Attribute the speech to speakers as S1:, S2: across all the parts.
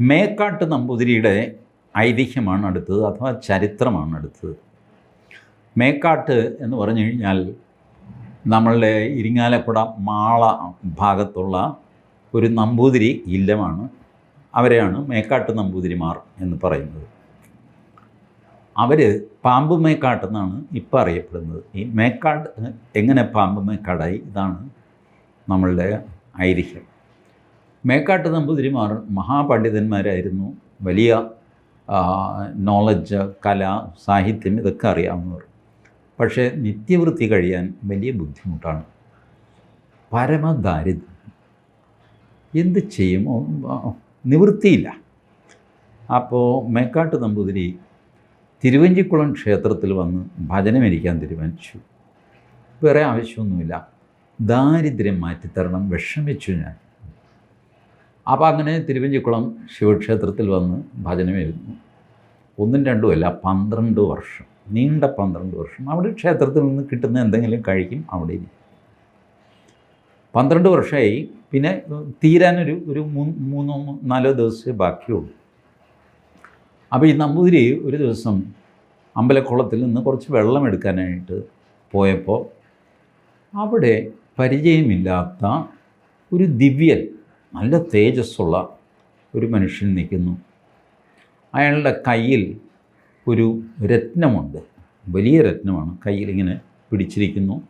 S1: മേക്കാട്ട് നമ്പൂതിരിയുടെ ഐതിഹ്യമാണ് അടുത്തത് അഥവാ ചരിത്രമാണ് അടുത്തത്. മേക്കാട്ട് എന്ന് പറഞ്ഞു കഴിഞ്ഞാൽ നമ്മളുടെ ഇരിങ്ങാലക്കുട മാള ഭാഗത്തുള്ള ഒരു നമ്പൂതിരി ഇല്ലമാണ്. അവരെയാണ് മേക്കാട്ട് നമ്പൂതിരിമാർ എന്ന് പറയുന്നത്. അവർ പാമ്പ് മേക്കാട്ടെന്നാണ് ഇപ്പോൾ അറിയപ്പെടുന്നത്. ഈ മേക്കാട്ട് എങ്ങനെ പാമ്പ് മേക്കാടായി? ഇതാണ് നമ്മളുടെ ഐതിഹ്യം. മേക്കാട്ട് നമ്പൂതിരിമാർ മഹാപണ്ഡിതന്മാരായിരുന്നു. വലിയ നോളജ് കല സാഹിത്യം ഇതൊക്കെ അറിയാവുന്നവർ. പക്ഷേ നിത്യവൃത്തി കഴിയാൻ വലിയ ബുദ്ധിമുട്ടാണ്. പരമദാരിദ്ര്യം. എന്ത് ചെയ്യും? നിവൃത്തിയില്ല. അപ്പോൾ മേക്കാട്ട് നമ്പൂതിരി തിരുവഞ്ചിക്കുളം ക്ഷേത്രത്തിൽ വന്ന് ഭജനമിരിക്കാൻ തീരുമാനിച്ചു. വേറെ ആവശ്യമൊന്നുമില്ല. ദാരിദ്ര്യം മാറ്റിത്തരണം വിഷമിച്ചു ഞാൻ. അപ്പോൾ അങ്ങനെ തിരുവഞ്ചിക്കുളം ശിവക്ഷേത്രത്തിൽ വന്ന് ഭജനമായിരുന്നു ഒന്നും രണ്ടും അല്ല പന്ത്രണ്ട് വർഷം നീണ്ട പന്ത്രണ്ട് വർഷം. അവിടെ ക്ഷേത്രത്തിൽ നിന്ന് കിട്ടുന്ന എന്തെങ്കിലും കഴിക്കും അവിടെ ഇരിക്കും. പന്ത്രണ്ട് വർഷമായി. പിന്നെ തീരാനൊരു ഒരു മൂന്ന് മൂന്നോ നാലോ ദിവസമേ ബാക്കിയുള്ളൂ. അപ്പോൾ ഈ നമ്പൂതിരി ഒരു ദിവസം അമ്പലക്കുളത്തിൽ നിന്ന് കുറച്ച് വെള്ളം എടുക്കാനായിട്ട് പോയപ്പോൾ അവിടെ പരിചയമില്ലാത്ത ഒരു ദിവ്യൻ നല്ല തേജസ്സുള്ള ഒരു മനുഷ്യൻ നിൽക്കുന്നു. അയാളുടെ കയ്യിൽ ഒരു രത്നമുണ്ട്. വലിയ രത്നമാണ്. കയ്യിലിങ്ങനെ പിടിച്ചിരിക്കുന്നു.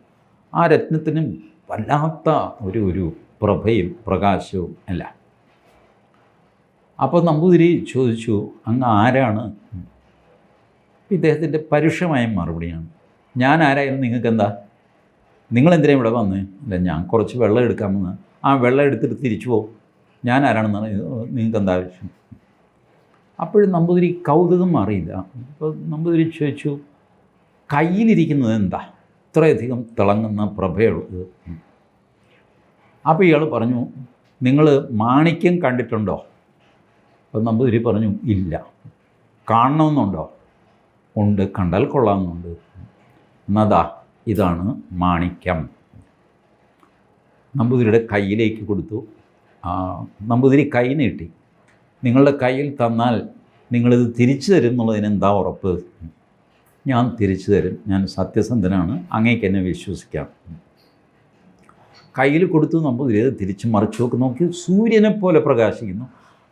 S1: ആ രത്നത്തിന് വല്ലാത്ത ഒരു ഒരു പ്രഭയും പ്രകാശവും അല്ല. അപ്പോൾ നമ്പൂതിരി ചോദിച്ചു അങ്ങ് ആരാണ്? ഇദ്ദേഹത്തിന്റെ പരുഷമായ മറുപടിയാണ്. ഞാൻ ആരായാലും നിങ്ങൾക്ക് എന്താ നിങ്ങളെന്തിനാണ് ഇവിടെ വന്ന്? അല്ല ഞാൻ കുറച്ച് വെള്ളം എടുക്കാൻ വന്ന് ആ വെള്ളം എടുത്തിട്ട് തിരിച്ചു പോകും. ഞാൻ ആരാണെന്നാണ് നിങ്ങൾക്ക് എന്താ ആവശ്യം? അപ്പോഴും നമ്പൂതിരി കൗതുകം മാറിയില്ല. അപ്പോൾ നമ്പൂതിരി ചോദിച്ചു കയ്യിലിരിക്കുന്നത് എന്താ? ഇത്രയധികം തിളങ്ങുന്ന പ്രഭയുള്ളത് അപ്പോൾ ഇയാൾ പറഞ്ഞു നിങ്ങൾ മാണിക്യം കണ്ടിട്ടുണ്ടോ? അപ്പോൾ നമ്പൂതിരി പറഞ്ഞു ഇല്ല. കാണണമെന്നുണ്ടോ? ഉണ്ട്. കണ്ടാൽ കൊള്ളാമെന്നുണ്ട്. എന്നതാ ഇതാണ് മാണിക്യം. നമ്പൂതിരിയുടെ കയ്യിലേക്ക് കൊടുത്തു. നമ്പൂതിരി കൈ നീട്ടി നിങ്ങളുടെ കയ്യിൽ തന്നാൽ നിങ്ങളിത് തിരിച്ചു തരും എന്നുള്ളതിന് എന്താ ഉറപ്പ്? ഞാൻ തിരിച്ചു തരും. ഞാൻ സത്യസന്ധനാണ്. അങ്ങേക്ക് എന്നെ വിശ്വസിക്കാം. കയ്യിൽ കൊടുത്തു നമ്പൂതിരി. അത് തിരിച്ച് മറിച്ചു നോക്കി നോക്കി സൂര്യനെ പോലെ പ്രകാശിക്കുന്നു.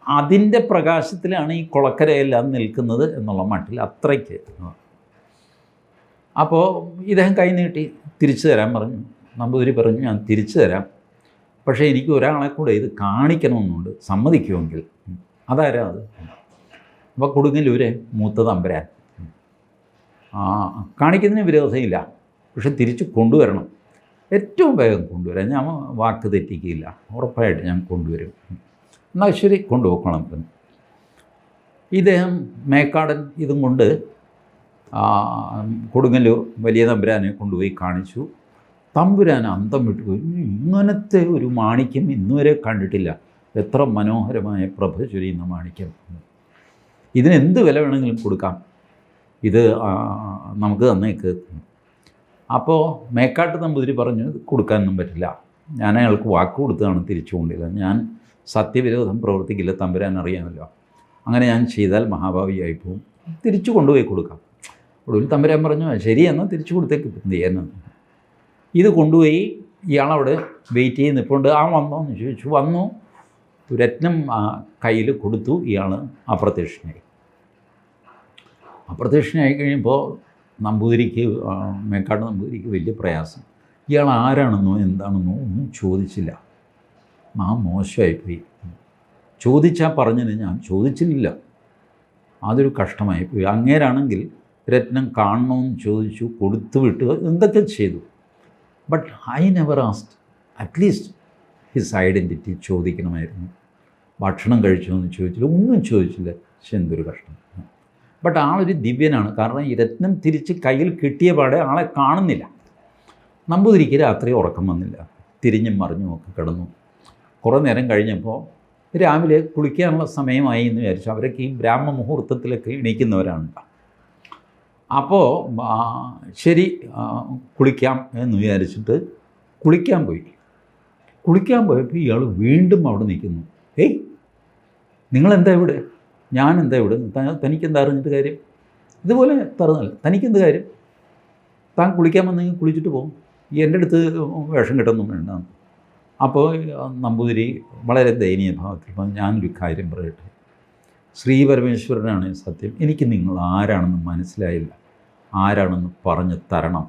S1: അതിന്റെ പ്രകാശത്തിലാണ് ഈ കുളക്കരയെല്ലാം നിൽക്കുന്നത് എന്നുള്ള മട്ടിൽ അത്രയ്ക്ക്. അപ്പോൾ ഇദ്ദേഹം കൈ നീട്ടി തിരിച്ചു തരാൻ പറഞ്ഞു. നമ്പൂതിരി പറഞ്ഞു ഞാൻ തിരിച്ചു തരാം. പക്ഷേ എനിക്ക് ഒരാളെ കൂടെ ഇത് കാണിക്കണമെന്നുണ്ട്. സമ്മതിക്കുമെങ്കിൽ. അതാരാ അത്? അപ്പോൾ കൊടുങ്ങല്ലൂരെ മൂത്ത തമ്പരാൻ കാണിക്കുന്നതിന് വിരോധമില്ല. പക്ഷെ തിരിച്ച് കൊണ്ടുവരണം. ഏറ്റവും വേഗം കൊണ്ടുവരാം. ഞാൻ വാക്ക് തെറ്റിക്കില്ല ഉറപ്പായിട്ട് ഞാൻ കൊണ്ടുവരും. എന്നാൽ ശരി കൊണ്ടുപോക്കണം പിന്നെ ഇദ്ദേഹം മേക്കാടൻ ഇതും കൊണ്ട് കൊടുങ്ങല്ലൂർ വലിയ തമ്പുരാനെ കൊണ്ടുപോയി കാണിച്ചു. തമ്പുരാൻ അന്തം വിട്ടു. ഇങ്ങനത്തെ ഒരു മാണിക്യം ഇന്നുവരെ കണ്ടിട്ടില്ല. എത്ര മനോഹരമായ പ്രഭ ചൊരിയുന്ന മാണിക്യം. ഇതിന് എന്ത് വില വേണമെങ്കിലും കൊടുക്കാം. ഇത് നമുക്ക് തന്നേക്ക്. അപ്പോൾ മേക്കാട്ട് നമ്പൂതിരി പറഞ്ഞു "ഇത് കൊടുക്കാനൊന്നും പറ്റില്ല. ഞാൻ അയാൾക്ക് വാക്ക് കൊടുത്തതാണ് തിരിച്ചു കൊണ്ടില്ല ഞാൻ സത്യവിരോധം പ്രവർത്തിക്കില്ല തമ്പുരാൻ അറിയാമല്ലോ. അങ്ങനെ ഞാൻ ചെയ്താൽ മഹാഭാവിയായി പോകും തിരിച്ചു കൊണ്ടുപോയി കൊടുക്കാം. ഒടുവിൽ തമ്പുരാൻ പറഞ്ഞു ശരിയെന്നാൽ തിരിച്ചു കൊടുത്തേക്ക്. എന്ത് ഇത് കൊണ്ടുപോയി ഇയാളവിടെ വെയിറ്റ് ചെയ്ത് നിൽപ്പുണ്ട് ആ വന്നോ എന്ന് ചോദിച്ചു വന്നു. രത്നം കയ്യിൽ കൊടുത്തു. ഇയാൾ അപ്രത്യക്ഷനായി. അപ്രത്യക്ഷനായി കഴിയുമ്പോൾ നമ്പൂതിരിക്ക് മേക്കാട് നമ്പൂതിരിക്ക് വലിയ പ്രയാസം. ഇയാൾ ആരാണെന്നോ എന്താണെന്നോ ഒന്നും ചോദിച്ചില്ല. ആ മോശമായിപ്പോയി. ചോദിച്ചാൽ പറഞ്ഞതിന് ഞാൻ ചോദിച്ചില്ല. അതൊരു കഷ്ടമായിപ്പോയി. അങ്ങേരാണെങ്കിൽ രത്നം കാണണമെന്ന് ചോദിച്ചു കൊടുത്തു വിട്ടു. എന്തൊക്കെ ചെയ്തു? But I never asked at least his identity ചോദിക്കണമായിരുന്നു. ഭക്ഷണം കഴിച്ചോ എന്ന് ചോദിച്ചില്ല. ഒന്നും ചോദിച്ചില്ല. പക്ഷെ എന്തൊരു കഷ്ടം. ബട്ട് ആളൊരു ദിവ്യനാണ്. കാരണം ഈ രത്നം തിരിച്ച് കയ്യിൽ കിട്ടിയ പാടെ ആളെ കാണുന്നില്ല. നമ്പൂതിരിക്ക് രാത്രി ഉറക്കം വന്നില്ല. തിരിഞ്ഞും മറിഞ്ഞും ഒക്കെ കിടന്നു. കുറേ നേരം കഴിഞ്ഞപ്പോൾ രാവിലെ കുളിക്കാനുള്ള സമയമായി എന്ന് വിചാരിച്ചു. അവരൊക്കെ ഈ ബ്രാഹ്മ മുഹൂർത്തത്തിലൊക്കെ എണീക്കുന്നവരാണ്. അപ്പോൾ ശരി കുളിക്കാം എന്ന് വിചാരിച്ചിട്ട് കുളിക്കാൻ പോയി. കുളിക്കാൻ പോയപ്പോൾ ഇയാൾ വീണ്ടും അവിടെ നിൽക്കുന്നു. ഏയ് നിങ്ങളെന്താ ഇവിടെ? ഞാൻ എന്താ ഇവിടെ തനിക്കെന്താ അറിഞ്ഞിട്ട് കാര്യം? ഇതുപോലെ തറന്നല്ല. തനിക്കെന്ത് കാര്യം? താൻ കുളിക്കാൻ വന്നെങ്കിൽ കുളിച്ചിട്ട് പോകും ഈ എന്റെ അടുത്ത് വേഷം കിട്ടുന്നു വേണ്ട അപ്പോൾ നമ്പൂതിരി വളരെ ദയനീയ ഭാവത്തിൽ ഞാനൊരു കാര്യം പറയട്ടെ. ശ്രീ പരമേശ്വരനാണ് സത്യം. എനിക്ക് നിങ്ങൾ ആരാണെന്ന് മനസ്സിലായില്ല. ആരാണെന്ന് പറഞ്ഞ് തരണം.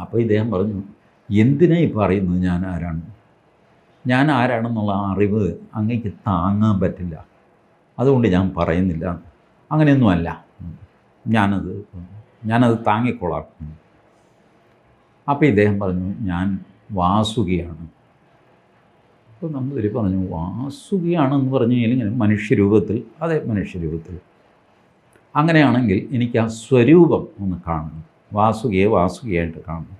S1: അപ്പോൾ ഇദ്ദേഹം പറഞ്ഞു എന്തിനാ ഈ പറയുന്നത്? ഞാൻ ആരാണ്? ഞാൻ ആരാണെന്നുള്ള അറിവ് അങ്ങേക്ക് താങ്ങാൻ പറ്റില്ല. അതുകൊണ്ട് ഞാൻ പറയുന്നില്ല. അങ്ങനെയൊന്നുമല്ല ഞാനത് ഞാനത് താങ്ങിക്കൊള്ളാം. അപ്പോൾ ഇദ്ദേഹം പറഞ്ഞു ഞാൻ വാസുകിയാണ്. അപ്പോൾ നമ്പൂതിരി പറഞ്ഞു വാസുകിയാണെന്ന് പറഞ്ഞു കഴിഞ്ഞാൽ ഇങ്ങനെ മനുഷ്യരൂപത്തിൽ അതെ മനുഷ്യരൂപത്തിൽ അങ്ങനെയാണെങ്കിൽ എനിക്ക് ആ സ്വരൂപം ഒന്ന് കാണണം. വാസുകയെ വാസുകയായിട്ട് കാണണം.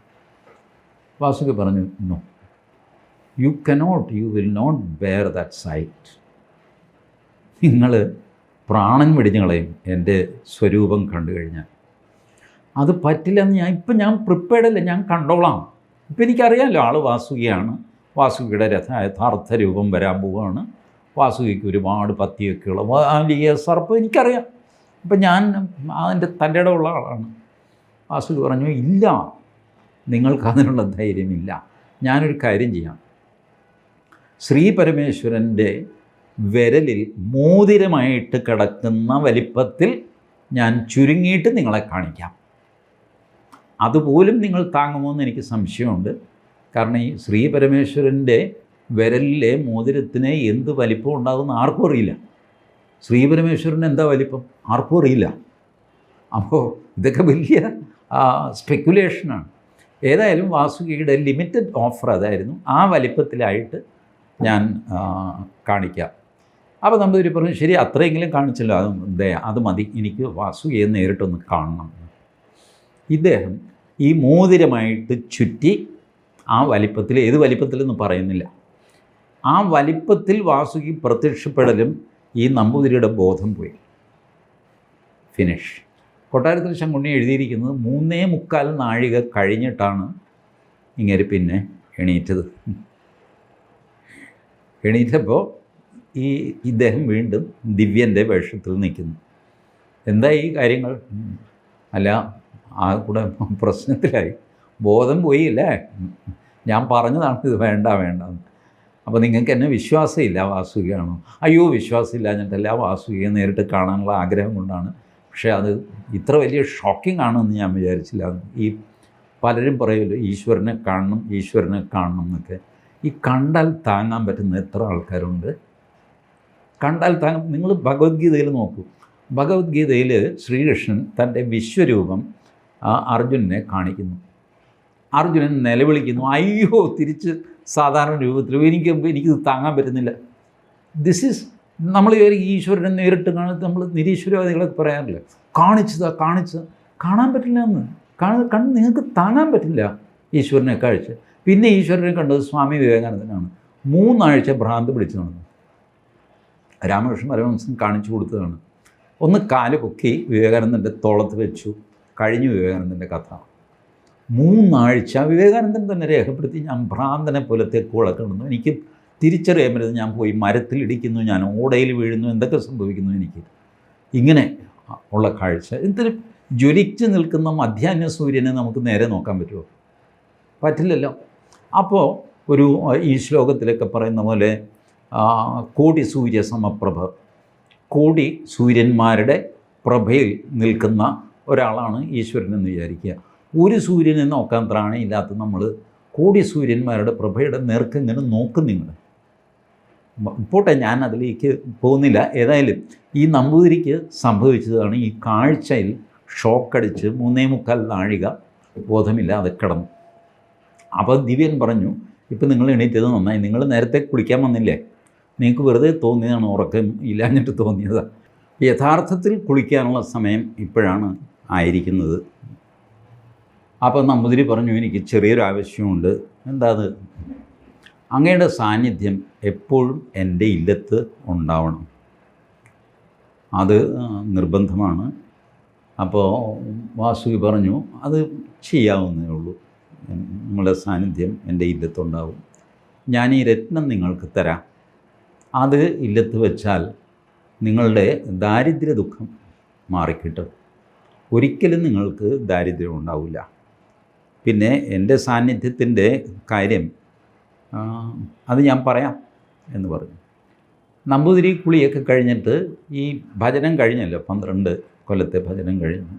S1: വാസുക പറഞ്ഞു no you cannot you will not bear that sight നിങ്ങൾ പ്രാണൻ വെടിഞ്ഞു കളയും എന്റെ സ്വരൂപം കണ്ടു കഴിഞ്ഞാൽ. അത് പറ്റില്ലെന്ന് ഞാൻ ഇപ്പം ഞാൻ പ്രിപ്പയർഡ് അല്ല ഞാൻ കണ്ടോളാം. ഇപ്പം എനിക്കറിയാമല്ലോ ആൾ വാസുകയാണ്. വാസുകിയുടെ രഥ യഥാർത്ഥ രൂപം വരാൻ പോവുകയാണ് വാസുകിക്ക് ഒരുപാട് പത്തിയൊക്കെയുള്ള വലിയ സർപ്പം എനിക്കറിയാം. അപ്പം ഞാൻ അതിന്റെ തന്റെ ഇടമുള്ള ആളാണ്. വാസുകി പറഞ്ഞു ഇല്ല നിങ്ങൾക്ക് അതിനുള്ള ധൈര്യമില്ല. ഞാനൊരു കാര്യം ചെയ്യാം. ശ്രീ പരമേശ്വരന്റെ വിരലിൽ മോതിരമായിട്ട് കിടക്കുന്ന വലിപ്പത്തിൽ ഞാൻ ചുരുങ്ങിയിട്ട് നിങ്ങളെ കാണിക്കാം. അതുപോലും നിങ്ങൾ താങ്ങുമോ എന്ന് എനിക്ക് സംശയമുണ്ട്. കാരണം ഈ ശ്രീ പരമേശ്വരന്റെ വിരലിലെ മോതിരത്തിന് എന്ത് വലിപ്പം ഉണ്ടാകുമെന്ന് ആർക്കും അറിയില്ല. ശ്രീ പരമേശ്വരന് എന്താ വലിപ്പം? ആർക്കും അറിയില്ല. അപ്പോൾ ഇതൊക്കെ വലിയ സ്പെക്കുലേഷനാണ് ഏതായാലും വാസുകിയുടെ ലിമിറ്റഡ് ഓഫർ അതായിരുന്നു. ആ വലിപ്പത്തിലായിട്ട് ഞാൻ കാണിക്കാം. അപ്പോൾ നമ്പൂതിരി പറഞ്ഞു ശരി അത്രയെങ്കിലും കാണിച്ചല്ലോ. അത് അത് മതി. എനിക്ക് വാസുകിയെ നേരിട്ടൊന്ന് കാണണം. ഇദ്ദേഹം ഈ മോതിരമായിട്ട് ചുറ്റി ആ വലിപ്പത്തിൽ ഏത് വലിപ്പത്തിലെന്ന് പറയുന്നില്ല. ആ വലിപ്പത്തിൽ വാസുകി പ്രത്യക്ഷപ്പെടലും ഈ നമ്പൂതിരിയുടെ ബോധം പോയി. ഫിനിഷ് കൊട്ടാരത്തിൽ ശങ്കുണ്ണി എഴുതിയിരിക്കുന്നത് മൂന്നേ മുക്കാൽ നാഴിക കഴിഞ്ഞിട്ടാണ് ഇങ്ങനെ പിന്നെ എണീറ്റത്. എണീറ്റപ്പോൾ ഈ ഇദ്ദേഹം വീണ്ടും ദിവ്യന്റെ വേഷത്തിൽ നിൽക്കുന്നു. എന്താ ഈ കാര്യങ്ങൾ? അല്ല ആ കൂടെ പ്രശ്നത്തിലായി. ബോധം പോയില്ലേ. ഞാൻ പറഞ്ഞതാണ് ഇത് വേണ്ട വേണ്ട. അപ്പോൾ നിങ്ങൾക്ക് എന്നെ വിശ്വാസമില്ല വാസുകയാണോ അയ്യോ വിശ്വാസമില്ല എന്നിട്ടല്ല വാസുകിയെ നേരിട്ട് കാണാനുള്ള ആഗ്രഹം കൊണ്ടാണ്. പക്ഷേ അത് ഇത്ര വലിയ ഷോക്കിംഗ് ആണെന്ന് ഞാൻ വിചാരിച്ചില്ല. ഈ പലരും പറയുമല്ലോ ഈശ്വരനെ കാണണം ഈശ്വരനെ കാണണം എന്നൊക്കെ. ഈ കണ്ടാൽ താങ്ങാൻ പറ്റുന്ന എത്ര ആൾക്കാരുണ്ട്? കണ്ടാൽ താങ്ങ നിങ്ങൾ ഭഗവത്ഗീതയിൽ നോക്കൂ. ഭഗവത്ഗീതയിൽ ശ്രീകൃഷ്ണൻ തന്റെ വിശ്വരൂപം അർജുനനെ കാണിക്കുന്നു. അർജുനൻ നിലവിളിക്കുന്നു അയ്യോ തിരിച്ച് സാധാരണ രൂപത്തിൽ. എനിക്ക് എനിക്കിത് താങ്ങാൻ പറ്റുന്നില്ല. ദിസ് ഈസ് നമ്മൾ ഈശ്വരനെ നേരിട്ട് കാണുന്നത് നമ്മൾ നിരീശ്വരവാദികളൊക്കെ പറയാറില്ല. കാണിച്ചതാ കാണിച്ച കാണാൻ പറ്റില്ല എന്ന്. കാണ കണ്ട് നിങ്ങൾക്ക് താങ്ങാൻ പറ്റില്ല ഈശ്വരനെ കാഴ്ച. പിന്നെ ഈശ്വരനെ കണ്ടത് സ്വാമി വിവേകാനന്ദനാണ്. മൂന്നാഴ്ച ഭ്രാന്ത് പിടിച്ചു നടന്നു. രാമകൃഷ്ണൻ പരമഹംസൻ കാണിച്ചു കൊടുത്തതാണ്. ഒന്ന് കാൽ പൊക്കി വിവേകാനന്ദന്റെ തോളത്ത് വെച്ചു. കഴിഞ്ഞു വിവേകാനന്ദന്റെ കഥ. മൂന്നാഴ്ച വിവേകാനന്ദൻ തന്നെ രേഖപ്പെടുത്തി ഞാൻ ഭ്രാന്തനെ പോലെ തെക്കുകളെ കിടന്നു. എനിക്ക് തിരിച്ചറിയാൻ പറ്റുന്നത് ഞാൻ പോയി മരത്തിലിടിക്കുന്നു ഞാൻ ഓടയിൽ വീഴുന്നു എന്തൊക്കെ സംഭവിക്കുന്നു എനിക്ക്. ഇങ്ങനെ ഉള്ള കാഴ്ച. എന്തൊരു ജ്വലിച്ച് നിൽക്കുന്ന മധ്യാഹ്ന സൂര്യനെ നമുക്ക് നേരെ നോക്കാൻ പറ്റുമോ? പറ്റില്ലല്ലോ. അപ്പോൾ ഒരു ഈ ശ്ലോകത്തിലൊക്കെ പറയുന്ന പോലെ കോടി സൂര്യ സമപ്രഭ. കോടി സൂര്യന്മാരുടെ പ്രഭയിൽ നിൽക്കുന്ന ഒരാളാണ് ഈശ്വരൻ എന്ന് വിചാരിക്കുക. ഒരു സൂര്യനെ നോക്കാൻ ത്രാണിയില്ലാത്ത നമ്മൾ കോടി സൂര്യന്മാരുടെ പ്രഭയുടെ നേർക്ക് ഇങ്ങനെ നോക്കും നിങ്ങൾ. ഇപ്പോട്ടെ ഞാൻ അതിലേക്ക് പോകുന്നില്ല. ഏതായാലും ഈ നമ്പൂതിരിക്ക് സംഭവിച്ചതാണ് ഈ കാഴ്ചയിൽ ഷോക്കടിച്ച് മൂന്നേ മുക്കാൽ നാഴിക ബോധമില്ലാതെ കിടന്നു. അപ്പോൾ ദിവ്യൻ പറഞ്ഞു ഇപ്പം നിങ്ങൾ എണീറ്റത് നന്നായി. നിങ്ങൾ നേരത്തെ കുളിക്കാൻ വന്നില്ലേ? നിങ്ങൾക്ക് വെറുതെ തോന്നിയതാണ് ഉറക്കം? ഇല്ലാഞ്ഞിട്ട് തോന്നിയതാണ് യഥാർത്ഥത്തിൽ കുളിക്കാനുള്ള സമയം ഇപ്പോഴാണ് ആയിരിക്കുന്നത്. അപ്പോൾ നമ്പൂതിരി പറഞ്ഞു എനിക്ക് ചെറിയൊരു ആവശ്യമുണ്ട്. എന്താ അത് അങ്ങയുടെ സാന്നിധ്യം എപ്പോഴും എന്റെ ഇല്ലത്ത് ഉണ്ടാവണം. അത് നിർബന്ധമാണ്. അപ്പോൾ വാസുകി പറഞ്ഞു അത് ചെയ്യാവുന്നേ ഉള്ളൂ. നിങ്ങളുടെ സാന്നിധ്യം എന്റെ ഇല്ലത്തുണ്ടാവും. ഞാൻ ഈ രത്നം നിങ്ങൾക്ക് തരാം. അത് ഇല്ലത്ത് വെച്ചാൽ നിങ്ങളുടെ ദാരിദ്ര്യ ദുഃഖം മാറിക്കിട്ടും. ഒരിക്കലും നിങ്ങൾക്ക് ദാരിദ്ര്യം ഉണ്ടാവില്ല. പിന്നെ എന്റെ സാന്നിധ്യത്തിന്റെ കാര്യം അത് ഞാൻ പറയാം എന്ന് പറഞ്ഞു. നമ്പൂതിരി കുളിയൊക്കെ കഴിഞ്ഞിട്ട് ഈ ഭജനം കഴിഞ്ഞല്ലോ പന്ത്രണ്ട് കൊല്ലത്തെ ഭജനം കഴിഞ്ഞു.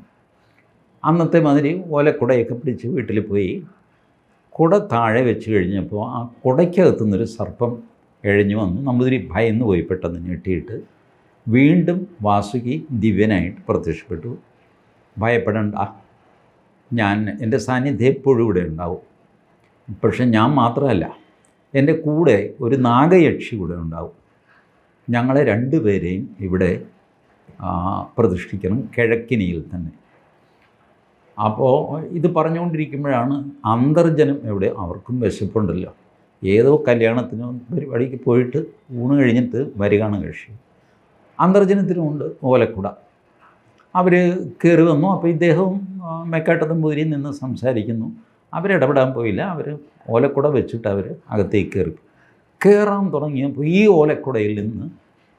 S1: അന്നത്തെ മാതിരി ഓലക്കുടയൊക്കെ പിടിച്ച് വീട്ടിൽ പോയി കുട താഴെ വെച്ച് കഴിഞ്ഞപ്പോൾ ആ കുടയ്ക്കകത്തു നിന്നൊരു സർപ്പം എഴഞ്ഞു വന്നു. നമ്പൂതിരി ഭയന്ന് പോയി പെട്ടെന്ന് ഞെട്ടിയിട്ട് വീണ്ടും വാസുകി ദിവ്യനായിട്ട് പ്രത്യക്ഷപ്പെട്ടു. ഭയപ്പെടണ്ട ഞാൻ എന്റെ സാന്നിധ്യം എപ്പോഴും ഇവിടെ ഉണ്ടാവും. പക്ഷെ ഞാൻ മാത്രമല്ല എന്റെ കൂടെ ഒരു നാഗയക്ഷി കൂടെ ഉണ്ടാവും. ഞങ്ങളെ രണ്ടുപേരെയും ഇവിടെ പ്രതിഷ്ഠിക്കണം കിഴക്കിനിയിൽ തന്നെ. അപ്പോൾ ഇത് പറഞ്ഞുകൊണ്ടിരിക്കുമ്പോഴാണ് അന്തർജനം എവിടെ അവർക്കും വിശപ്പുണ്ടല്ലോ. ഏതോ കല്യാണത്തിനോ പരിപാടിക്ക് പോയിട്ട് ഊണ് കഴിഞ്ഞിട്ട് വരികയാണ് കക്ഷി. അന്തർജനത്തിനുമുണ്ട് ഓലക്കുട. അവർ കയറി വന്നു. അപ്പോൾ ഇദ്ദേഹവും ആ, മേക്കാട്ടത്തമ്പൂതിരിയിൽ നിന്ന് സംസാരിക്കുന്നു. അവരിടപെടാൻ പോയില്ല. അവർ ഓലക്കുട വെച്ചിട്ട് അവർ അകത്തേക്ക് കയറി. കയറാൻ തുടങ്ങിയപ്പോൾ ഈ ഓലക്കുടയിൽ നിന്ന്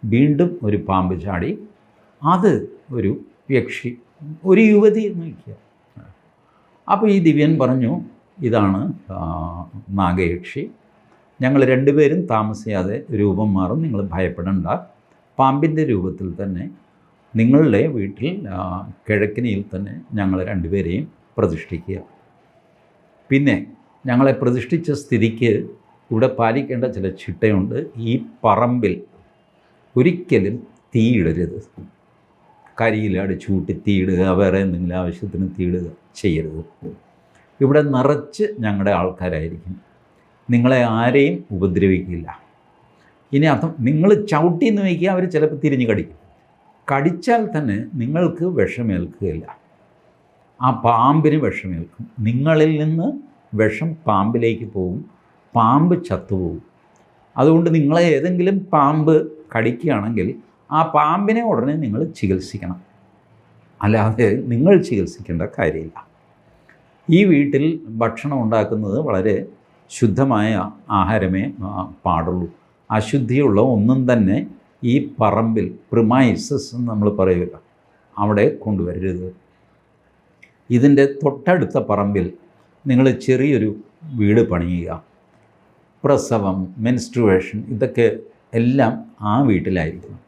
S1: വീണ്ടും ഒരു പാമ്പ് ചാടി. അത് ഒരു യക്ഷി ഒരു യുവതി എന്ന് വയ്ക്കുക അപ്പോൾ ഈ ദിവ്യൻ പറഞ്ഞു ഇതാണ് നാഗയക്ഷി. ഞങ്ങൾ രണ്ടുപേരും താമസിയാതെ രൂപം മാറും. നിങ്ങൾ ഭയപ്പെടണ്ട. പാമ്പിന്റെ രൂപത്തിൽ തന്നെ നിങ്ങളുടെ വീട്ടിൽ കിഴക്കിനിയിൽ തന്നെ ഞങ്ങൾ രണ്ടുപേരെയും പ്രതിഷ്ഠിക്കുക. പിന്നെ ഞങ്ങളെ പ്രതിഷ്ഠിച്ച സ്ഥിതിക്ക് ഇവിടെ പാലിക്കേണ്ട ചില ചിട്ടയുണ്ട്. ഈ പറമ്പിൽ ഒരിക്കലും തീയിടരുത് കരിയിൽ അടിച്ചുകൂട്ടി തീയിടുക വേറെ എന്തെങ്കിലും ആവശ്യത്തിന് തീയിടുക ചെയ്യരുത്. ഇവിടെ നിറച്ച് ഞങ്ങളുടെ ആൾക്കാരായിരിക്കും. നിങ്ങളെ ആരെയും ഉപദ്രവിക്കില്ല. ഇനി അർത്ഥം നിങ്ങൾ ചവിട്ടി എന്ന് വയ്ക്കുക അവർ ചിലപ്പോൾ തിരിഞ്ഞ് കടിക്കും. കടിച്ചാൽ തന്നെ നിങ്ങൾക്ക് വിഷമേൽക്കുകയില്ല. ആ പാമ്പിന് വിഷമേൽക്കും. നിങ്ങളിൽ നിന്ന് വിഷം പാമ്പിലേക്ക് പോകും. പാമ്പ് ചത്തുപോകും. അതുകൊണ്ട് നിങ്ങളെ ഏതെങ്കിലും പാമ്പ് കടിക്കുകയാണെങ്കിൽ ആ പാമ്പിനെ ഉടനെ നിങ്ങൾ ചികിത്സിക്കണം. അല്ലാതെ നിങ്ങൾ ചികിത്സിക്കേണ്ട കാര്യമില്ല. ഈ വീട്ടിൽ ഭക്ഷണം ഉണ്ടാക്കുന്നത് വളരെ ശുദ്ധമായ ആഹാരമേ പാടുള്ളൂ. അശുദ്ധിയുള്ള ഒന്നും തന്നെ ഈ പറമ്പിൽ പ്രിമൈസസ് എന്ന് നമ്മൾ പറയുക. അവിടെ കൊണ്ടുവരരുത്. ഇതിന്റെ തൊട്ടടുത്ത പറമ്പിൽ നിങ്ങൾ ചെറിയൊരു വീട് പണിയുക. പ്രസവം മെൻസ്ട്രുവേഷൻ ഇതൊക്കെ എല്ലാം ആ വീട്ടിലായിരിക്കും.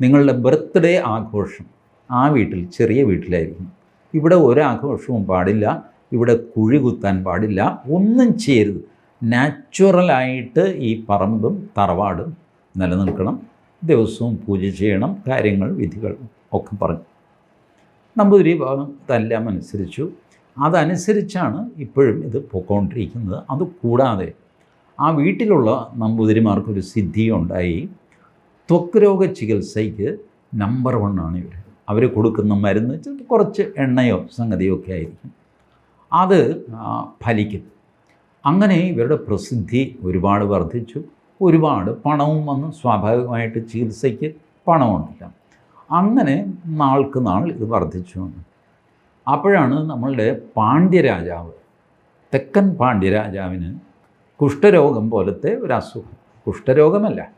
S1: നിങ്ങളുടെ ബർത്ത്ഡേ ആഘോഷം ആ വീട്ടിൽ ചെറിയ വീട്ടിലായിരിക്കും. ഇവിടെ ഒരാഘോഷവും പാടില്ല ഇവിടെ കുഴി കുത്താൻ പാടില്ല ഒന്നും ചെയ്യരുത്. നാച്ചുറലായിട്ട് ഈ പറമ്പും തറവാടും നിലനിൽക്കണം. ദിവസവും പൂജ ചെയ്യണം കാര്യങ്ങൾ വിധികൾ ഒക്കെ പറഞ്ഞു. നമ്പൂതിരി ഭാഗം ഇതെല്ലാം അനുസരിച്ചു. അതനുസരിച്ചാണ് ഇപ്പോഴും ഇത് പൊക്കോണ്ടിരിക്കുന്നത് അതുകൂടാതെ ആ വീട്ടിലുള്ള നമ്പൂതിരിമാർക്കൊരു സിദ്ധി ഉണ്ടായി ത്വക്ക് രോഗ ചികിത്സയ്ക്ക് നമ്പർ വണ്ണാണ് ഇവർ അവർ കൊടുക്കുന്ന മരുന്ന് കുറച്ച് എണ്ണയോ സംഗതിയോ ഒക്കെ ആയിരിക്കും. അത് ഫലിക്കും. അങ്ങനെ ഇവരുടെ പ്രസിദ്ധി ഒരുപാട് വർദ്ധിച്ചു. ഒരുപാട് പണവും വന്ന് സ്വാഭാവികമായിട്ട് ചികിത്സയ്ക്ക് പണമുണ്ടില്ല അങ്ങനെ നാൾക്ക് നാൾ ഇത് വർദ്ധിച്ചു. അപ്പോഴാണ് നമ്മളുടെ പാണ്ഡ്യരാജാവ് തെക്കൻ പാണ്ഡ്യരാജാവിന് കുഷ്ഠരോഗം പോലത്തെ ഒരു അസുഖം. കുഷ്ഠരോഗമല്ല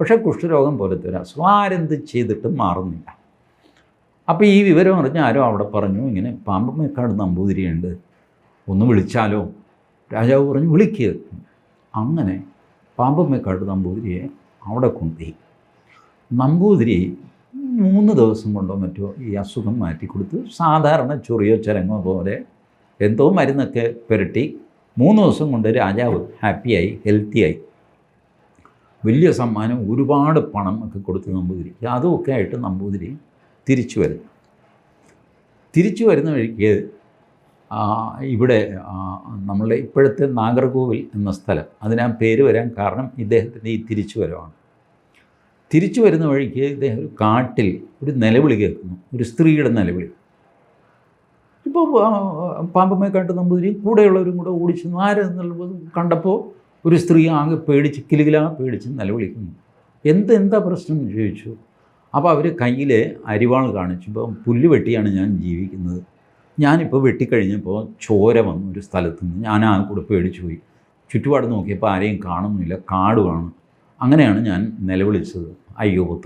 S1: പക്ഷേ കുഷ്ഠരോഗം പോലത്തെ ഒരു അസുഖം. ആരെന്ത് ചെയ്തിട്ടും മാറുന്നില്ല. അപ്പോൾ ഈ വിവരം അറിഞ്ഞ് ആരോ അവിടെ പറഞ്ഞു ഇങ്ങനെ പാമ്പമ്മേക്കാട് നമ്പൂതിരിയുണ്ട്. ഒന്ന് വിളിച്ചാലോ? രാജാവ് പറഞ്ഞു വിളിക്കുക അങ്ങനെ പാമ്പമ്മേക്കാട് നമ്പൂതിരിയെ അവിടെ കൊണ്ടുപോയി. നമ്പൂതിരി മൂന്ന് ദിവസം കൊണ്ടോ മറ്റോ ഈ അസുഖം മാറ്റിക്കൊടുത്ത് സാധാരണ ചൊറിയോ ചരങ്ങോ പോലെ എന്തോ മരുന്നൊക്കെ പുരട്ടി മൂന്ന് ദിവസം കൊണ്ട് രാജാവ് ഹാപ്പിയായി ഹെൽത്തിയായി. വലിയ സമ്മാനം ഒരുപാട് പണം ഒക്കെ കൊടുത്ത് നമ്പൂതിരിക്ക് അതുമൊക്കെ ആയിട്ട് നമ്പൂതിരി തിരിച്ചു വരുന്നു. തിരിച്ചു വരുന്ന വഴിക്ക് ഇവിടെ നമ്മളുടെ ഇപ്പോഴത്തെ നാഗർകോവിൽ എന്ന സ്ഥലം അതിനാ പേര് വരാൻ കാരണം ഇദ്ദേഹത്തിന്റെ ഈ തിരിച്ചു വരവാണ്. തിരിച്ചു വരുന്ന വഴിക്ക് ഇദ്ദേഹം ഒരു കാട്ടിൽ ഒരു നിലവിളി കേൾക്കുന്നു ഒരു സ്ത്രീയുടെ നിലവിളി. ഇപ്പോൾ പാമ്പമ്മയെ കണ്ട് നമ്പൂതിരി കൂടെയുള്ളവരും കൂടെ ഓടിച്ചു ആരെന്നുള്ളത് കണ്ടപ്പോൾ ഒരു സ്ത്രീ ആകെ പേടിച്ച് കിലുകിലാ പേടിച്ച് നിലവിളിക്കുന്നു. എന്ത് എന്താ പ്രശ്നം ചോദിച്ചു. അപ്പോൾ അവർ കയ്യിൽ അരിവാൾ കാണിച്ചു. ഇപ്പം പുല്ല് വെട്ടിയാണ് ഞാൻ ജീവിക്കുന്നത്. ഞാനിപ്പോൾ വെട്ടിക്കഴിഞ്ഞപ്പോൾ ചോര വന്നു ഒരു സ്ഥലത്ത് നിന്ന് ഞാൻ ആ കൂടെ പേടിച്ചു പോയി. ചുറ്റുപാട് നോക്കിയപ്പോൾ ആരെയും കാണുന്നില്ല കാടുമാണ് അങ്ങനെയാണ് ഞാൻ നിലവിളിച്ചത്. അയ്യോ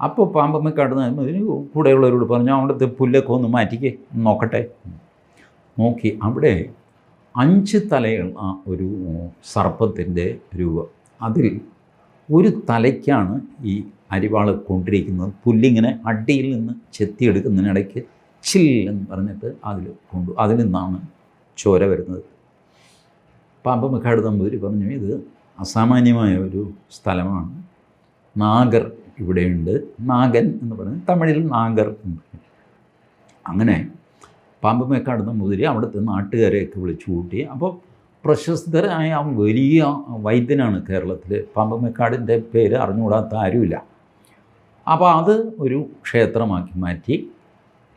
S1: അപ്പോൾ പാമ്പമ്മ കടന്ന് ഇതിന് കൂടെയുള്ളവരോട് പറഞ്ഞു അവിടുത്തെ പുല്ലൊക്കെ ഒന്ന് മാറ്റിക്കേ നോക്കട്ടെ. നോക്കി അവിടെ അഞ്ച് തലയുള്ള ഒരു സർപ്പത്തിന്റെ രൂപം. അതിൽ ഒരു തലയ്ക്കാണ് ഈ അരിവാൾ കൊണ്ടിരിക്കുന്നത്. പുല്ലിങ്ങനെ അടിയിൽ നിന്ന് ചെത്തിയെടുക്കുന്നതിനിടയ്ക്ക് ചിൽ എന്ന് പറഞ്ഞിട്ട് അതിൽ കൊണ്ടു അതിൽ നിന്നാണ് ചോര വരുന്നത്. പാമ്പമക്കാട് നമ്പൂതിരി പറഞ്ഞു ഇത് അസാമാന്യമായ ഒരു സ്ഥലമാണ്. നാഗർ ഇവിടെയുണ്ട്. നാഗൻ എന്ന് പറയുന്നത് തമിഴിൽ നാഗർ എന്ന് പറയും. അങ്ങനെ പാമ്പമേക്കാട് നമ്പൂതിരി അവിടുത്തെ നാട്ടുകാരെയൊക്കെ വിളിച്ചു കൂട്ടി. അപ്പോൾ പ്രശസ്തരായ വലിയ വൈദ്യനാണ് കേരളത്തിൽ പാമ്പമേക്കാടിന്റെ പേര് അറിഞ്ഞുകൂടാത്ത ആരുമില്ല. അപ്പോൾ അത് ഒരു ക്ഷേത്രമാക്കി മാറ്റി.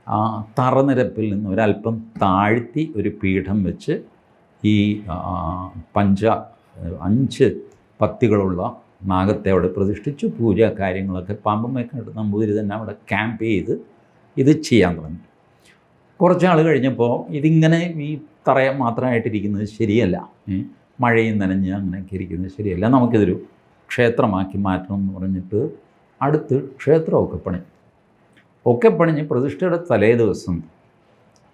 S1: ആ തറനിരപ്പിൽ നിന്ന് ഒരല്പം താഴ്ത്തി ഒരു പീഠം വെച്ച് ഈ പഞ്ച അഞ്ച് പത്തികളുള്ള നാഗത്തെ അവിടെ പ്രതിഷ്ഠിച്ചു. പൂജ കാര്യങ്ങളൊക്കെ പാമ്പമേക്കാട് നമ്പൂതിരി തന്നെ അവിടെ ക്യാമ്പ് ചെയ്ത് ഇത് ചെയ്യാൻ തുടങ്ങി. കുറച്ച് നാൾ കഴിഞ്ഞപ്പോൾ ഇതിങ്ങനെ ഈ തറയ മാത്രമായിട്ടിരിക്കുന്നത് ശരിയല്ല. മഴയും നനഞ്ഞ് അങ്ങനെയൊക്കെ ഇരിക്കുന്നത് ശരിയല്ല. നമുക്കിതൊരു ക്ഷേത്രമാക്കി മാറ്റണം എന്ന് പറഞ്ഞിട്ട് അടുത്ത് ക്ഷേത്രമൊക്കെ പണി ഒക്കെ പണിഞ്ഞ് പ്രതിഷ്ഠയുടെ തലേ ദിവസം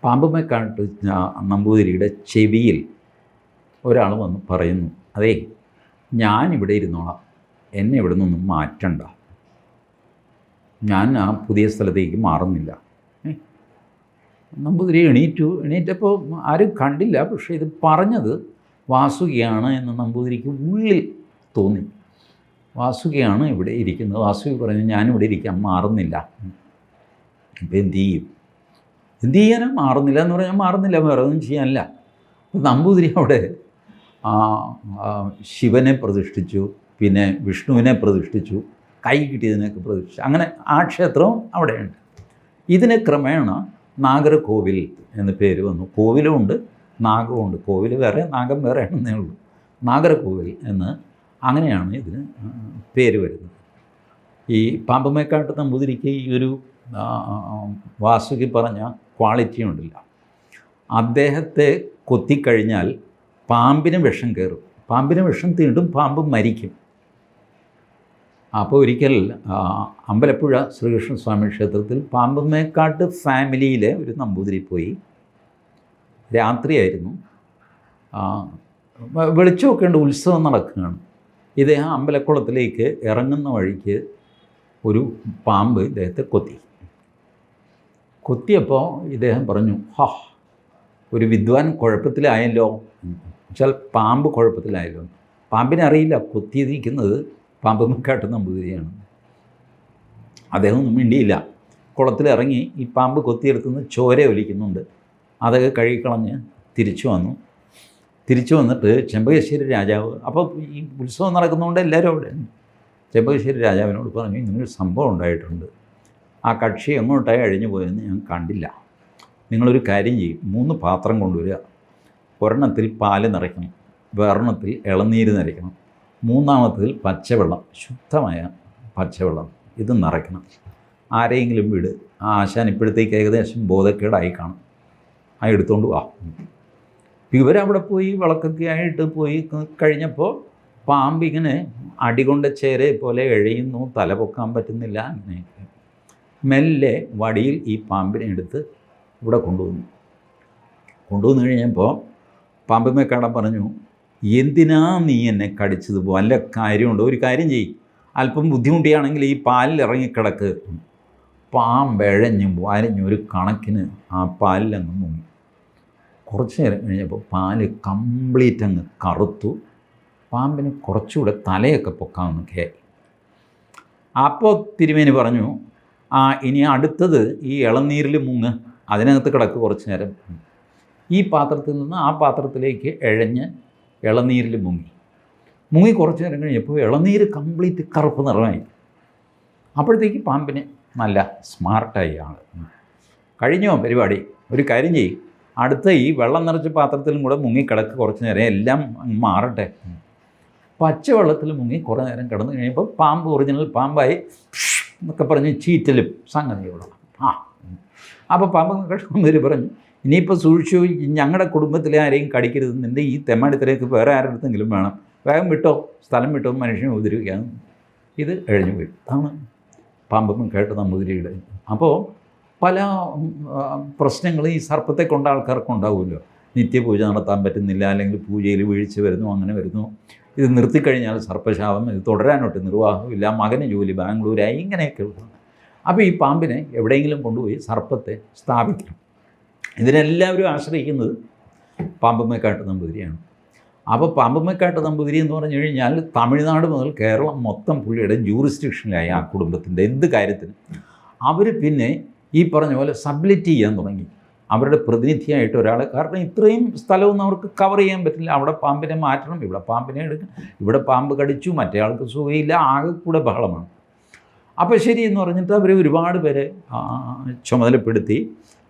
S1: പാമ്പുമേക്കാട്ട് നമ്പൂതിരിയുടെ ചെവിയിൽ ഒരാൾ വന്ന് പറയുന്നു അതേ ഞാനിവിടെ ഇരുന്നോളാം. എന്നെ ഇവിടെ നിന്നൊന്നും മാറ്റണ്ട. ഞാൻ ആ പുതിയ സ്ഥലത്തേക്ക് മാറുന്നില്ല. നമ്പൂതിരി എണീറ്റു. എണീറ്റപ്പോൾ ആരും കണ്ടില്ല. പക്ഷേ ഇത് പറഞ്ഞത് വാസുകിയാണ് എന്ന് നമ്പൂതിരിക്ക് ഉള്ളിൽ തോന്നി. വാസുകിയാണ് ഇവിടെ ഇരിക്കുന്നത്. വാസുകി പറഞ്ഞു ഞാനിവിടെ ഇരിക്കാൻ മാറുന്നില്ല. ഇപ്പം എന്ത് ചെയ്യും? എന്ത് ചെയ്യാനാ? മാറുന്നില്ല എന്ന് പറഞ്ഞാൽ മാറുന്നില്ല വേറെ ഒന്നും ചെയ്യാനില്ല. അപ്പോൾ നമ്പൂതിരി അവിടെ ശിവനെ പ്രതിഷ്ഠിച്ചു പിന്നെ വിഷ്ണുവിനെ പ്രതിഷ്ഠിച്ചു കൈ കിട്ടിയതിനൊക്കെ പ്രതിഷ്ഠിച്ചു. അങ്ങനെ ആ ക്ഷേത്രവും അവിടെയുണ്ട്. ഇതിന് ക്രമേണ നാഗരകോവിൽ എന്ന പേര് വന്നു. കോവിലുമുണ്ട് നാഗമുണ്ട് കോവിൽ വേറെ നാഗം വേറെ ആണെന്നേ ഉള്ളൂ. നാഗരകോവിൽ എന്ന് അങ്ങനെയാണ് ഇതിന് പേര് വരുന്നത്. ഈ പാമ്പമേക്കാട്ട് നമ്പൂതിരിക്ക് ഈ ഒരു വാസുകി പറഞ്ഞ ക്വാളിറ്റി ഉണ്ടില്ല. അദ്ദേഹത്തെ കൊത്തിക്കഴിഞ്ഞാൽ പാമ്പിന് വിഷം കയറും. പാമ്പിന് വിഷം തീണ്ടും പാമ്പ് മരിക്കും. അപ്പോൾ ഒരിക്കൽ അമ്പലപ്പുഴ അമ്പലപ്പുഴ ശ്രീകൃഷ്ണസ്വാമി ക്ഷേത്രത്തിൽ പാമ്പമ്മേക്കാട്ട് ഫാമിലിയിലെ ഒരു നമ്പൂതിരി പോയി. രാത്രിയായിരുന്നു. വെളിച്ചമൊക്കെ ഉണ്ട് ഉത്സവം നടക്കുകയാണ്. ഇദ്ദേഹം അമ്പലക്കുളത്തിലേക്ക് ഇറങ്ങുന്ന വഴിക്ക് ഒരു പാമ്പ് ഇദ്ദേഹത്തെ കൊത്തി. കൊത്തിയപ്പോൾ ഇദ്ദേഹം പറഞ്ഞു ഹാ ഒരു വിദ്വാൻ കുഴപ്പത്തിലായല്ലോ. വെച്ചാൽ പാമ്പ് കുഴപ്പത്തിലായല്ലോ. പാമ്പിനെ അറിയില്ല കുത്തിയിരിക്കുന്നത് പാമ്പ് മുക്കാട്ട് നമ്പൂതിരിയാണ് അദ്ദേഹം ഒന്നും മിണ്ടിയില്ല. കുളത്തിലിറങ്ങി ഈ പാമ്പ് കൊത്തിയെടുത്തുനിന്ന് ചോര ഒലിക്കുന്നുണ്ട്. അതൊക്കെ കഴുകിക്കളഞ്ഞ് തിരിച്ചു വന്നു. തിരിച്ചു വന്നിട്ട് ചെമ്പകശ്ശേരി രാജാവ് അപ്പോൾ ഈ ഉത്സവം നടക്കുന്നതുകൊണ്ട് എല്ലാവരും അവിടെ. ചെമ്പകശ്ശേരി രാജാവിനോട് പറഞ്ഞു ഇങ്ങനൊരു സംഭവം ഉണ്ടായിട്ടുണ്ട്. ആ കക്ഷി എങ്ങോട്ടായി അഴിഞ്ഞു പോയെന്ന് ഞാൻ കണ്ടില്ല. നിങ്ങളൊരു കാര്യം ചെയ്യും. മൂന്ന് പാത്രം കൊണ്ടുവരിക. ഒരെണ്ണത്തിൽ പാൽ നിറയ്ക്കണം. വേറെണ്ണത്തിൽ ഇളനീര് നിറയ്ക്കണം. മൂന്നാമത്തിൽ പച്ചവെള്ളം. ശുദ്ധമായ പച്ചവെള്ളം. ഇത് നിറയ്ക്കണം. ആരെയെങ്കിലും വീട്. ആ ആശാൻ ഇപ്പോഴത്തേക്ക് ഏകദേശം ബോധക്കേടായി കാണും. ആ എടുത്തുകൊണ്ട് വാ. ഇവരവിടെ പോയി വിളക്കൊക്കെ ആയിട്ട് പോയി കഴിഞ്ഞപ്പോൾ പാമ്പിങ്ങനെ അടികൊണ്ട ചേരെ പോലെ എഴയുന്നു. തല പൊക്കാൻ പറ്റുന്നില്ല. മെല്ലെ വടിയിൽ ഈ പാമ്പിനെ എടുത്ത് ഇവിടെ കൊണ്ടുവന്നു. കൊണ്ടുവന്നു കഴിഞ്ഞപ്പോൾ പാമ്പമേക്കാടൻ പറഞ്ഞു എന്തിനാ നീ എന്നെ കടിച്ചത്? വല്ല കാര്യമുണ്ടോ? ഒരു കാര്യം ചെയ്യും. അല്പം ബുദ്ധിമുട്ടിയാണെങ്കിൽ ഈ പാലിൽ ഇറങ്ങിക്കിടക്ക്. പാമ്പഴഞ്ഞും വരഞ്ഞും ഒരു കണക്കിന് ആ പാലിലങ്ങ് മുങ്ങി. കുറച്ച് നേരം കഴിഞ്ഞപ്പോൾ പാൽ കംപ്ലീറ്റ് അങ്ങ് കറുത്തു. പാമ്പിന് കുറച്ചുകൂടെ തലയൊക്കെ പൊക്കാമെന്ന് കേ അപ്പോൾ തിരുമേനി പറഞ്ഞു ആ ഇനി അടുത്തത് ഈ ഇളനീരിൽ മുങ്ങ്. അതിനകത്ത് കിടക്ക് കുറച്ച് നേരം. ഈ പാത്രത്തിൽ നിന്ന് ആ പാത്രത്തിലേക്ക് ഇഴഞ്ഞ് ഇളനീരിൽ മുങ്ങി. മുങ്ങി കുറച്ച് നേരം കഴിഞ്ഞപ്പോൾ ഇളനീര് കംപ്ലീറ്റ് കറുപ്പ് നിറമായി. അപ്പോഴത്തേക്ക് പാമ്പിന് നല്ല സ്മാർട്ടായി ആൾ കഴിഞ്ഞോ പരിപാടി? ഒരു കാര്യം ചെയ്യും. അടുത്ത ഈ വെള്ളം നിറച്ച പാത്രത്തിലും കൂടെ മുങ്ങി കിടക്ക് കുറച്ച് നേരം. എല്ലാം മാറട്ടെ മാറട്ടെ. പച്ചവെള്ളത്തിൽ മുങ്ങി കുറേ നേരം കിടന്നു കഴിയുമ്പോൾ പാമ്പ് ഒറിജിനൽ പാമ്പായി എന്നൊക്കെ പറഞ്ഞ് ചീറ്റലും സംഗതിയോളം ആ. അപ്പോൾ പാമ്പ് കഷ്ടം പറഞ്ഞു ഇനിയിപ്പോൾ സൂക്ഷിച്ചു ഞങ്ങളുടെ കുടുംബത്തിലെ ആരെയും കടിക്കരുത് നിന്റെ ഈ തെമ്മാടിത്തലേക്ക് വേറെ ആരുടെങ്കിലും വേണം. വേഗം വിട്ടോ സ്ഥലം വിട്ടോ മനുഷ്യനെ ഉപദ്രവിക്കാൻ ഇത് എഴിഞ്ഞു പോയി. അതാണ് പാമ്പം കേട്ട നമ്പൂതിരിയുടെ. അപ്പോൾ പല പ്രശ്നങ്ങളും ഈ സർപ്പത്തെ കൊണ്ട ആൾക്കാർക്ക് ഉണ്ടാവുമല്ലോ. നിത്യപൂജ നടത്താൻ പറ്റുന്നില്ല അല്ലെങ്കിൽ പൂജയിൽ വീഴ്ച വരുന്നു അങ്ങനെ വരുന്നു. ഇത് നിർത്തിക്കഴിഞ്ഞാൽ സർപ്പശാപം ഇത് തുടരാനൊട്ട് നിർവാഹമില്ല മകന് ജോലി ബാംഗ്ലൂരായി ഇങ്ങനെയൊക്കെ ഉള്ളതാണ്. അപ്പോൾ ഈ പാമ്പിനെ എവിടെയെങ്കിലും കൊണ്ടുപോയി സർപ്പത്തെ സ്ഥാപിക്കണം. ഇതിനെല്ലാവരും ആശ്രയിക്കുന്നത് പാമ്പമ്മക്കാട്ട് നമ്പൂതിരിയാണ്. അപ്പോൾ പാമ്പമ്മക്കാട്ട് നമ്പൂതിരി എന്ന് പറഞ്ഞു കഴിഞ്ഞാൽ തമിഴ്നാട് മുതൽ കേരളം മൊത്തം പുള്ളിയുടെ ജൂറിസ്ഡിക്ഷനിലായി ആ കുടുംബത്തിന്റെ എന്ത് കാര്യത്തിന്. അവർ പിന്നെ ഈ പറഞ്ഞ പോലെ സബ്ലിറ്റ് ചെയ്യാൻ തുടങ്ങി. അവരുടെ പ്രതിനിധിയായിട്ട് ഒരാളെ കാരണം ഇത്രയും സ്ഥലമൊന്നും അവർക്ക് കവർ ചെയ്യാൻ പറ്റില്ല. അവിടെ പാമ്പിനെ മാറ്റണം ഇവിടെ പാമ്പിനെ എടുക്കണം ഇവിടെ പാമ്പ് കടിച്ചു മറ്റേ ആൾക്ക് സുഖമില്ല ആകെ കൂടെ ബഹളമാണ്. അപ്പോൾ ശരി എന്ന് പറഞ്ഞിട്ട് അവർ ഒരുപാട് പേരെ ചുമതലപ്പെടുത്തി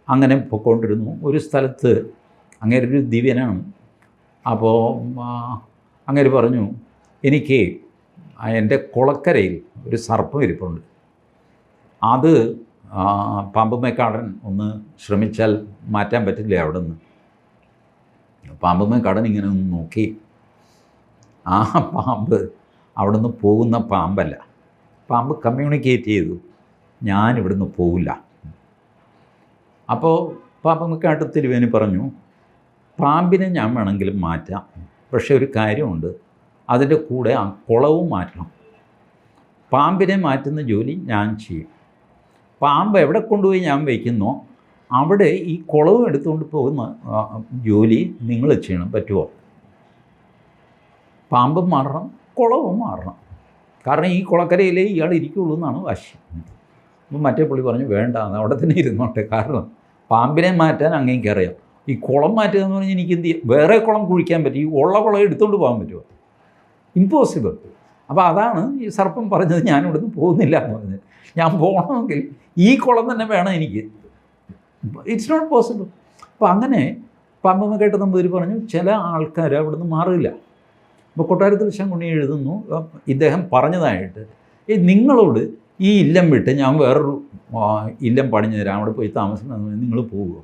S1: അങ്ങനെ പൊയ്ക്കൊണ്ടിരുന്നു ഒരു സ്ഥലത്ത് അങ്ങനെ ഒരു ദിവ്യനാണ്. അപ്പോൾ അങ്ങനെ പറഞ്ഞു എനിക്ക് എന്റെ കുളക്കരയിൽ ഒരു സർപ്പം ഇരിപ്പുണ്ട്. അത് പാമ്പുമേക്കാടൻ ഒന്ന് ശ്രമിച്ചാൽ മാറ്റാൻ പറ്റില്ല അവിടെ നിന്ന് പാമ്പുമേക്കാടൻ ഇങ്ങനെ ഒന്ന് നോക്കി. ആ പാമ്പ് അവിടെ നിന്ന് പോകുന്ന പാമ്പല്ല. പാമ്പ് കമ്മ്യൂണിക്കേറ്റ് ചെയ്തു. ഞാൻ ഇവിടുന്ന് പോവില്ല. അപ്പോൾ പാമ്പുമേക്കാട്ട് തിരുവേനി പറഞ്ഞു പാമ്പിനെ ഞാൻ വേണമെങ്കിലും മാറ്റാം. പക്ഷേ ഒരു കാര്യമുണ്ട്. അതിന്റെ കൂടെ ആ കുളവും മാറ്റണം. പാമ്പിനെ മാറ്റുന്ന ജോലി ഞാൻ ചെയ്യും. പാമ്പ് എവിടെ കൊണ്ടുപോയി ഞാൻ വയ്ക്കുന്നോ അവിടെ ഈ കുളവും എടുത്തുകൊണ്ട് പോകുന്ന ജോലി നിങ്ങൾ ചെയ്യണം പറ്റുമോ പാമ്പും മാറണം കുളവും മാറണം. കാരണം ഈ കുളക്കരയിലേ ഇയാൾ ഇരിക്കുള്ളൂ എന്നാണ് വാശി. അപ്പം മറ്റേ പുള്ളി പറഞ്ഞു വേണ്ട അവിടെ തന്നെ ഇരുന്നോട്ടെ. കാരണം പാമ്പിനെ മാറ്റാൻ അങ്ങേക്ക് അറിയാം. ഈ കുളം മാറ്റുക എന്ന് പറഞ്ഞാൽ എനിക്ക് എന്ത് ചെയ്യും? വേറെ കുളം കുഴിക്കാൻ പറ്റും. ഈ ഉള്ള കുളം എടുത്തുകൊണ്ട് പോകാൻ പറ്റുമോ ഇമ്പോസിബിൾ അപ്പോൾ അതാണ് ഈ സർപ്പം പറഞ്ഞത് ഞാനിവിടുന്ന് പോകുന്നില്ല എന്ന് പറഞ്ഞത്. ഞാൻ പോകണമെങ്കിൽ ഈ കുളം തന്നെ വേണം എനിക്ക്. ഇറ്റ്സ് നോട്ട് പോസിബിൾ അപ്പോൾ അങ്ങനെ പമ്പമ്മ കേട്ട നമ്പൂതിരി പറഞ്ഞു ചില ആൾക്കാർ അവിടുന്ന് മാറില്ല. അപ്പോൾ കൊട്ടാരത്തിൽ ശങ്കുണ്ണി എഴുതുന്നു ഇദ്ദേഹം പറഞ്ഞതായിട്ട് ഈ നിങ്ങളോട് ഈ ഇല്ലം വിട്ട് ഞാൻ വേറൊരു ഇല്ലം പണിഞ്ഞു തരാം അവിടെ പോയി താമസിക്കണം നിങ്ങൾ പോവുക.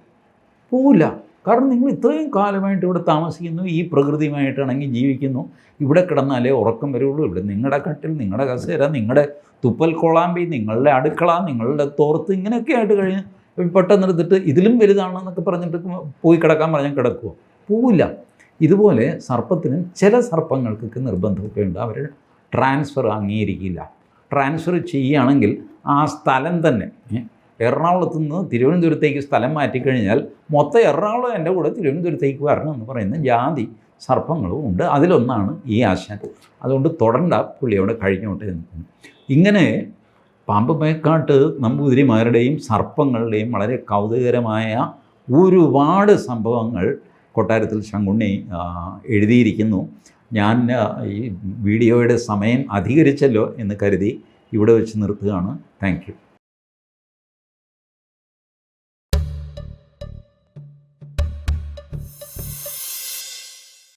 S1: പോവില്ല കാരണം നിങ്ങൾ ഇത്രയും കാലമായിട്ട് ഇവിടെ താമസിക്കുന്നു ഈ പ്രകൃതിയുമായിട്ടാണെങ്കിൽ ജീവിക്കുന്നു. ഇവിടെ കിടന്നാലേ ഉറക്കം വരുള്ളൂ. ഇവിടെ നിങ്ങളുടെ കട്ടിൽ നിങ്ങളുടെ കസേര നിങ്ങളുടെ തുപ്പൽ കൊളാമ്പി നിങ്ങളുടെ അടുക്കള നിങ്ങളുടെ തോർത്ത് ഇങ്ങനെയൊക്കെ ആയിട്ട് കഴിഞ്ഞ് പെട്ടെന്ന് എടുത്തിട്ട് ഇതിലും വലുതാണെന്നൊക്കെ പറഞ്ഞിട്ട് പോയി കിടക്കാൻ പറഞ്ഞാൽ കിടക്കുമോ പോവില്ല. ഇതുപോലെ സർപ്പത്തിന് ചില സർപ്പങ്ങൾക്കൊക്കെ നിർബന്ധമൊക്കെ ഉണ്ട്. അവർ ട്രാൻസ്ഫർ അംഗീകരിക്കില്ല. ട്രാൻസ്ഫർ ചെയ്യുകയാണെങ്കിൽ ആ സ്ഥലം തന്നെ എറണാകുളത്ത് നിന്ന് തിരുവനന്തപുരത്തേക്ക് സ്ഥലം മാറ്റിക്കഴിഞ്ഞാൽ മൊത്തം എറണാകുളം എന്റെ കൂടെ തിരുവനന്തപുരത്തേക്ക് വരണം എന്ന് പറയുന്ന ജാതി സർപ്പങ്ങളും ഉണ്ട്. അതിലൊന്നാണ് ഈ ആശാൻ. അതുകൊണ്ട് തുടണ്ട പുള്ളി അവിടെ കഴിഞ്ഞോട്ടെ എന്ന് ഇങ്ങനെ പാമ്പ് മേക്കാട്ട് നമ്പൂതിരിമാരുടെയും സർപ്പങ്ങളുടെയും വളരെ കൗതുകരമായ ഒരുപാട് സംഭവങ്ങൾ കൊട്ടാരത്തിൽ ശങ്കുണ്ണി എഴുതിയിരിക്കുന്നു. ഞാൻ ഈ വീഡിയോയുടെ സമയം അധികരിച്ചല്ലോ എന്ന് കരുതി ഇവിടെ വെച്ച് നിർത്തുകയാണ്. താങ്ക്